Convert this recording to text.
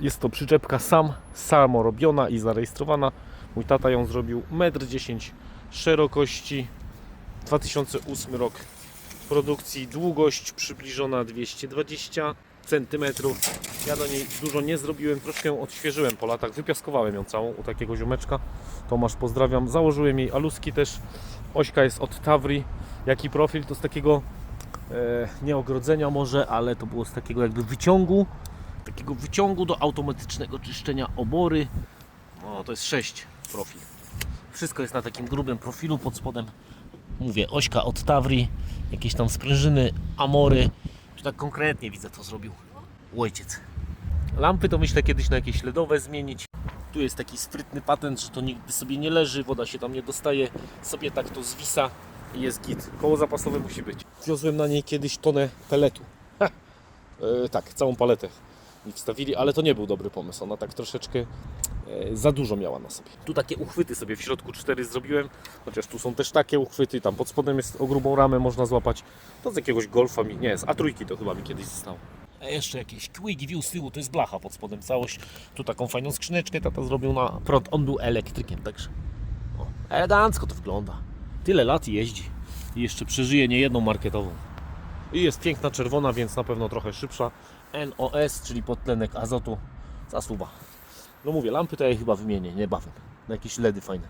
Jest to przyczepka sam, samorobiona i zarejestrowana. Mój tata ją zrobił 1,10 m szerokości. 2008 rok produkcji. Długość przybliżona 220 cm. Ja do niej dużo nie zrobiłem, troszkę odświeżyłem po latach. Wypiaskowałem ją całą u takiego ziomeczka. Tomasz, pozdrawiam. Założyłem jej aluski też. Ośka jest od Tawri. Jaki profil? To z takiego e, nie ogrodzenia może, ale to było z takiego jakby wyciągu takiego wyciągu do automatycznego czyszczenia obory. No to jest 6 profil. Wszystko jest na takim grubym profilu pod spodem. Mówię, ośka od Tawri, jakieś tam sprężyny, amory. Czy tak konkretnie widzę to zrobił ojciec. Lampy to myślę kiedyś na jakieś LEDowe zmienić. Tu jest taki sprytny patent, że to nigdy sobie nie leży, woda się tam nie dostaje, sobie tak to zwisa i jest git. Koło zapasowe musi być. Wiozłem na niej kiedyś tonę peletu. Ha! E, tak, całą paletę mi wstawili, ale to nie był dobry pomysł. Ona tak troszeczkę e, za dużo miała na sobie. Tu takie uchwyty sobie w środku cztery zrobiłem, chociaż tu są też takie uchwyty, tam pod spodem jest o grubą ramę można złapać. To z jakiegoś golfa mi, nie, z A3 to chyba mi kiedyś zostało. A jeszcze jakieś quick view z tyłu, to jest blacha pod spodem, całość. Tu taką fajną skrzyneczkę tata zrobił na prąd, on był elektrykiem, także o, elegancko to wygląda. Tyle lat jeździ i jeszcze przeżyje niejedną marketową. I jest piękna czerwona, więc na pewno trochę szybsza. NOS, czyli podtlenek azotu, zasuwa. No mówię, lampy to ja chyba wymienię niebawem. Na jakieś LEDy fajne.